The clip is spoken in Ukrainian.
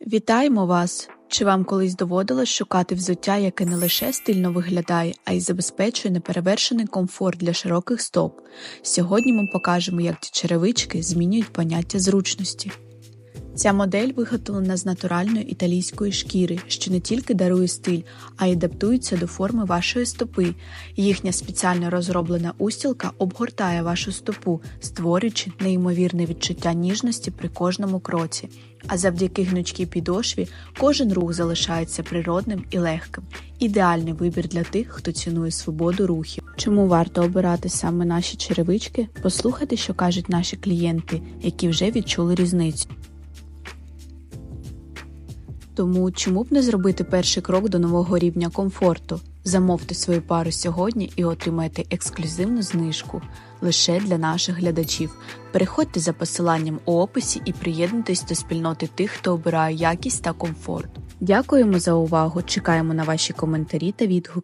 Вітаємо вас! Чи вам колись доводилось шукати взуття, яке не лише стильно виглядає, а й забезпечує неперевершений комфорт для широких стоп? Сьогодні ми покажемо, як ті черевички змінюють поняття зручності. Ця модель виготовлена з натуральної італійської шкіри, що не тільки дарує стиль, а й адаптується до форми вашої стопи. Їхня спеціально розроблена устілка обгортає вашу стопу, створюючи неймовірне відчуття ніжності при кожному кроці. А завдяки гнучкій підошві кожен рух залишається природним і легким. Ідеальний вибір для тих, хто цінує свободу рухів. Чому варто обирати саме наші черевички? Послухайте, що кажуть наші клієнти, які вже відчули різницю. Тому чому б не зробити перший крок до нового рівня комфорту? Замовте свою пару сьогодні і отримайте ексклюзивну знижку лише для наших глядачів. Переходьте за посиланням у описі і приєднуйтесь до спільноти тих, хто обирає якість та комфорт. Дякуємо за увагу! Чекаємо на ваші коментарі та відгуки.